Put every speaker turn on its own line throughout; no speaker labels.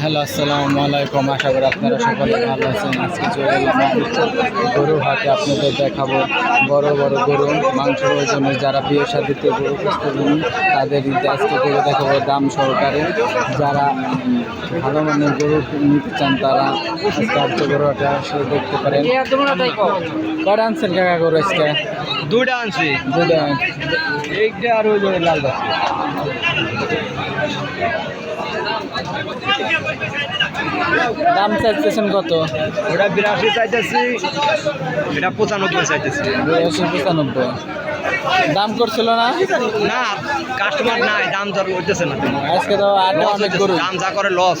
Hello আসসালামু আলাইকুম। আশা করি আপনারা সকলে ভালো আছেন। আজকে চলে এলাম গরু হাটে আপনাদের দেখাবো বড় বড় গরু মাংস ওজনে যারা বিয়ে সাদিতে গরু খুঁজতেছেন তাদের আজকে গরু দেখাবো দাম সহকারে। যারা ভালো মানের গরু নিতে চান তারা আজকে গরু হাটে আসে দেখতে পারেন। কটা আনছেন কাকা গরু আজকে?
দুইটা আনছি।
দুটা
এইটা আর ওই লাল
দাম চাইতেছেন কত?
ওটা বিরাশি চাইতেছি এটা পঁচানব্বই চাইতেছি।
বিরাশি পঁচানব্বই। দাম করছিল না?
না কাস্টমার নাই দাম দর করতেছে না।
আজকে তো আটটা অনেক
দাম যা করে লস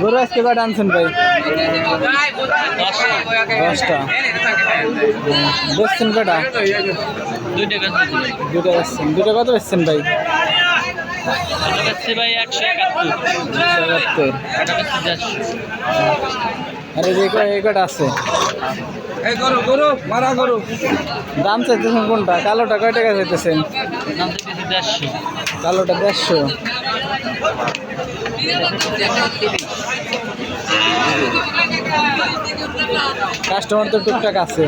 গরু আজকে কটা আনছেন ভাই? দশটা। বেচছেন কটা দুটো বেচছেন। দুটো কত বেচছেন ভাই? আরে যে কটা আছে? দাম চাইতেছেন কোনটা? কালোটা কয় টাকা চাইতেছেন? কালোটা দেড়শো। কাস্টমার তো টুকটাক আছে।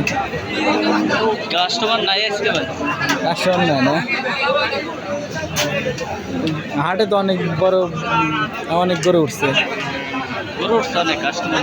কাস্টমার নাই ভাই।
কাস্টমার নাই না? হাটে তো অনেক বড় অনেক গড়ে উঠছে।
গড়ে উঠছে অনেক কাস্টমার